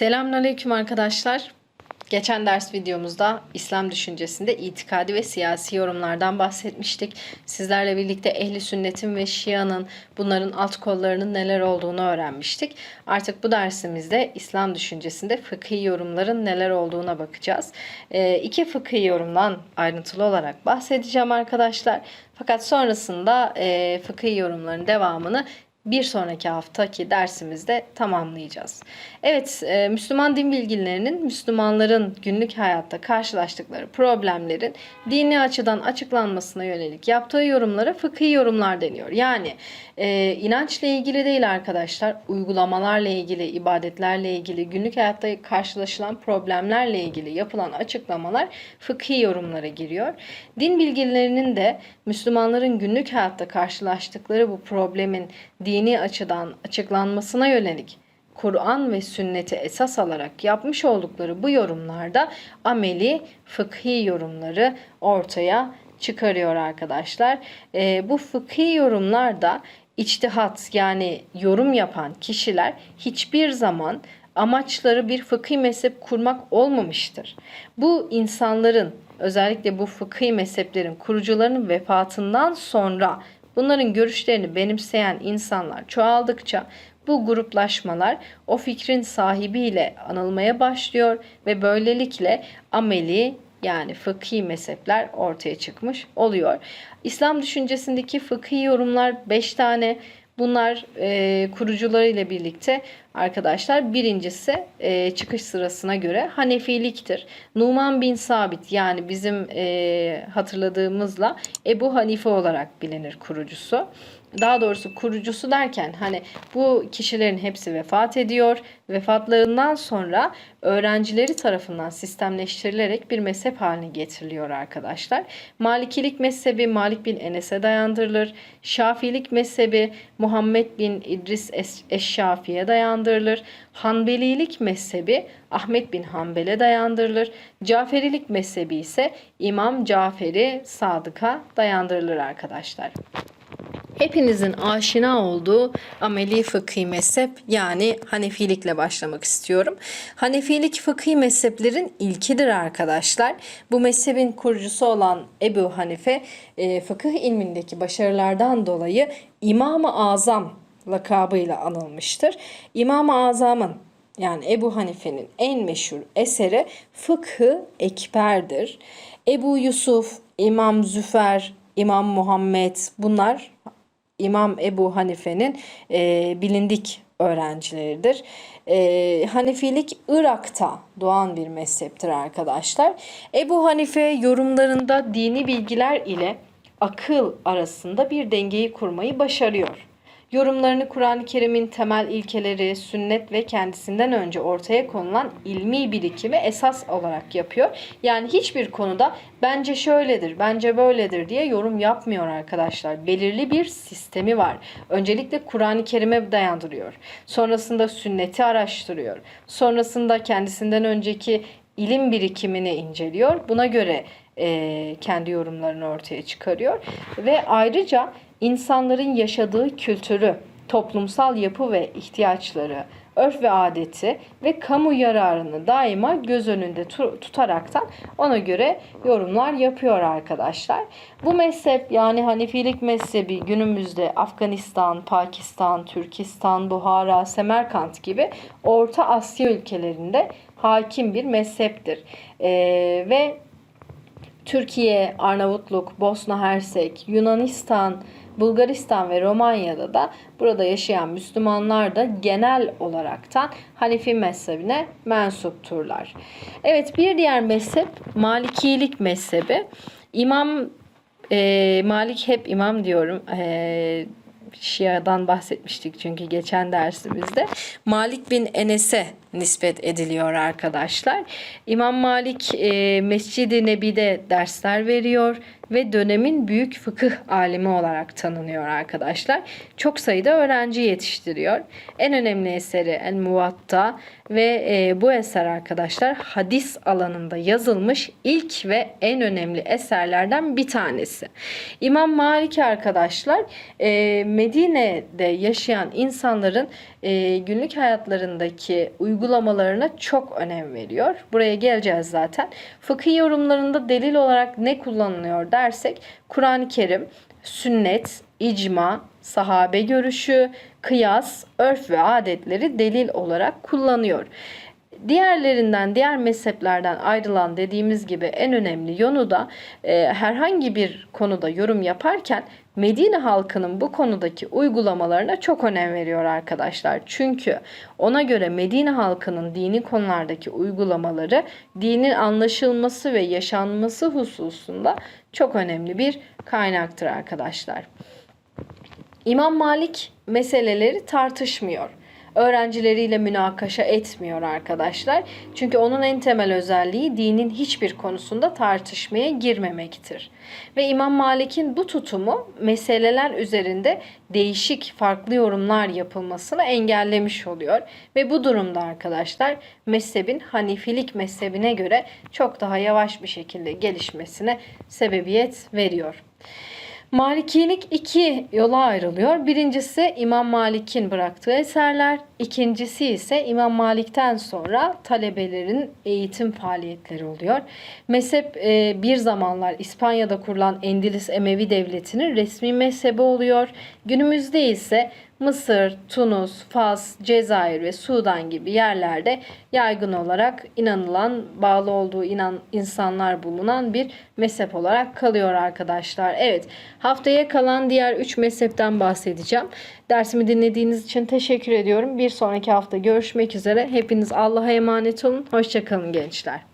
Selamünaleyküm arkadaşlar. Geçen ders videomuzda İslam düşüncesinde itikadi ve siyasi yorumlardan bahsetmiştik. Sizlerle birlikte ehli sünnetin ve şianın bunların alt kollarının neler olduğunu öğrenmiştik. Artık bu dersimizde İslam düşüncesinde fıkhi yorumların neler olduğuna bakacağız. Ee, iki fıkhi yorumdan ayrıntılı olarak bahsedeceğim arkadaşlar. Fakat sonrasında e, fıkhi yorumların devamını bir sonraki haftaki dersimizde tamamlayacağız. Evet, e, Müslüman din bilginlerinin Müslümanların günlük hayatta karşılaştıkları problemlerin dini açıdan açıklanmasına yönelik yaptığı yorumlara fıkhi yorumlar deniyor. Yani e, inançla ilgili değil arkadaşlar, uygulamalarla ilgili, ibadetlerle ilgili, günlük hayatta karşılaşılan problemlerle ilgili yapılan açıklamalar fıkhi yorumlara giriyor. Din bilginlerinin de Müslümanların günlük hayatta karşılaştıkları bu problemin dini açıdan açıklanmasına yönelik Kur'an ve sünneti esas alarak yapmış oldukları bu yorumlarda ameli fıkhi yorumları ortaya çıkarıyor arkadaşlar. Ee, bu fıkhi yorumlarda içtihat yani yorum yapan kişiler hiçbir zaman amaçları bir fıkhi mezhep kurmak olmamıştır. Bu insanların özellikle bu fıkhi mezheplerin kurucularının vefatından sonra bunların görüşlerini benimseyen insanlar çoğaldıkça bu gruplaşmalar o fikrin sahibiyle anılmaya başlıyor ve böylelikle ameli yani fıkhi mezhepler ortaya çıkmış oluyor. İslam düşüncesindeki fıkhi yorumlar 5 tane. Bunlar e, kurucularıyla birlikte arkadaşlar birincisi e, çıkış sırasına göre Hanefiliktir. Numan bin Sabit yani bizim e, hatırladığımızla Ebu Hanife olarak bilinir kurucusu daha doğrusu kurucusu derken hani bu kişilerin hepsi vefat ediyor. Vefatlarından sonra öğrencileri tarafından sistemleştirilerek bir mezhep haline getiriliyor arkadaşlar. Malikilik mezhebi Malik bin Enes'e dayandırılır. Şafilik mezhebi Muhammed bin İdris Eşşafi'ye dayandırılır. Hanbelilik mezhebi Ahmet bin Hanbel'e dayandırılır. Caferilik mezhebi ise İmam Caferi Sadık'a dayandırılır arkadaşlar hepinizin aşina olduğu ameli fıkhi mezhep yani Hanefilikle başlamak istiyorum. Hanefilik fıkhi mezheplerin ilkidir arkadaşlar. Bu mezhebin kurucusu olan Ebu Hanife e, fıkıh ilmindeki başarılardan dolayı İmam-ı Azam lakabıyla anılmıştır. İmam-ı Azam'ın yani Ebu Hanife'nin en meşhur eseri Fıkhı Ekber'dir. Ebu Yusuf, İmam Züfer, İmam Muhammed bunlar İmam Ebu Hanife'nin e, bilindik öğrencileridir. E, Hanefilik Irak'ta doğan bir mezheptir arkadaşlar. Ebu Hanife yorumlarında dini bilgiler ile akıl arasında bir dengeyi kurmayı başarıyor. Yorumlarını Kur'an-ı Kerim'in temel ilkeleri, sünnet ve kendisinden önce ortaya konulan ilmi birikimi esas olarak yapıyor. Yani hiçbir konuda bence şöyledir, bence böyledir diye yorum yapmıyor arkadaşlar. Belirli bir sistemi var. Öncelikle Kur'an-ı Kerim'e dayandırıyor. Sonrasında sünneti araştırıyor. Sonrasında kendisinden önceki ilim birikimini inceliyor. Buna göre e, kendi yorumlarını ortaya çıkarıyor. Ve ayrıca insanların yaşadığı kültürü, toplumsal yapı ve ihtiyaçları, örf ve adeti ve kamu yararını daima göz önünde tutaraktan ona göre yorumlar yapıyor arkadaşlar. Bu mezhep yani Hanefilik mezhebi günümüzde Afganistan, Pakistan, Türkistan, Buhara, Semerkant gibi Orta Asya ülkelerinde hakim bir mezheptir. Ee, ve Türkiye, Arnavutluk, Bosna Hersek, Yunanistan, Bulgaristan ve Romanya'da da burada yaşayan Müslümanlar da genel olaraktan Hanefi mezhebine mensupturlar. Evet bir diğer mezhep Malikilik mezhebi. İmam e, Malik hep imam diyorum. E, Şia'dan bahsetmiştik çünkü geçen dersimizde. Malik bin Enes'e nispet ediliyor arkadaşlar. İmam Malik e, Mescid-i Nebi'de dersler veriyor ve dönemin büyük fıkıh alimi olarak tanınıyor arkadaşlar. Çok sayıda öğrenci yetiştiriyor. En önemli eseri El Muvatta ve e, bu eser arkadaşlar hadis alanında yazılmış ilk ve en önemli eserlerden bir tanesi. İmam Malik arkadaşlar e, Medine'de yaşayan insanların e, günlük hayatlarındaki uygulamaları uygulamalarına çok önem veriyor. Buraya geleceğiz zaten. Fıkıh yorumlarında delil olarak ne kullanılıyor dersek Kur'an-ı Kerim, sünnet, icma, sahabe görüşü, kıyas, örf ve adetleri delil olarak kullanıyor. Diğerlerinden, diğer mezheplerden ayrılan dediğimiz gibi en önemli yönü da e, herhangi bir konuda yorum yaparken Medine halkının bu konudaki uygulamalarına çok önem veriyor arkadaşlar. Çünkü ona göre Medine halkının dini konulardaki uygulamaları dinin anlaşılması ve yaşanması hususunda çok önemli bir kaynaktır arkadaşlar. İmam Malik meseleleri tartışmıyor. Öğrencileriyle münakaşa etmiyor arkadaşlar. Çünkü onun en temel özelliği dinin hiçbir konusunda tartışmaya girmemektir. Ve İmam Malik'in bu tutumu meseleler üzerinde değişik farklı yorumlar yapılmasını engellemiş oluyor. Ve bu durumda arkadaşlar mezhebin Hanifilik mezhebine göre çok daha yavaş bir şekilde gelişmesine sebebiyet veriyor. Malikilik iki yola ayrılıyor. Birincisi İmam Malik'in bıraktığı eserler. İkincisi ise İmam Malik'ten sonra talebelerin eğitim faaliyetleri oluyor. Mezhep e, bir zamanlar İspanya'da kurulan Endülüs Emevi Devleti'nin resmi mezhebi oluyor. Günümüzde ise Mısır, Tunus, Fas, Cezayir ve Sudan gibi yerlerde yaygın olarak inanılan, bağlı olduğu inan insanlar bulunan bir mezhep olarak kalıyor arkadaşlar. Evet, haftaya kalan diğer 3 mezhepten bahsedeceğim. Dersimi dinlediğiniz için teşekkür ediyorum. Bir sonraki hafta görüşmek üzere. Hepiniz Allah'a emanet olun. Hoşçakalın gençler.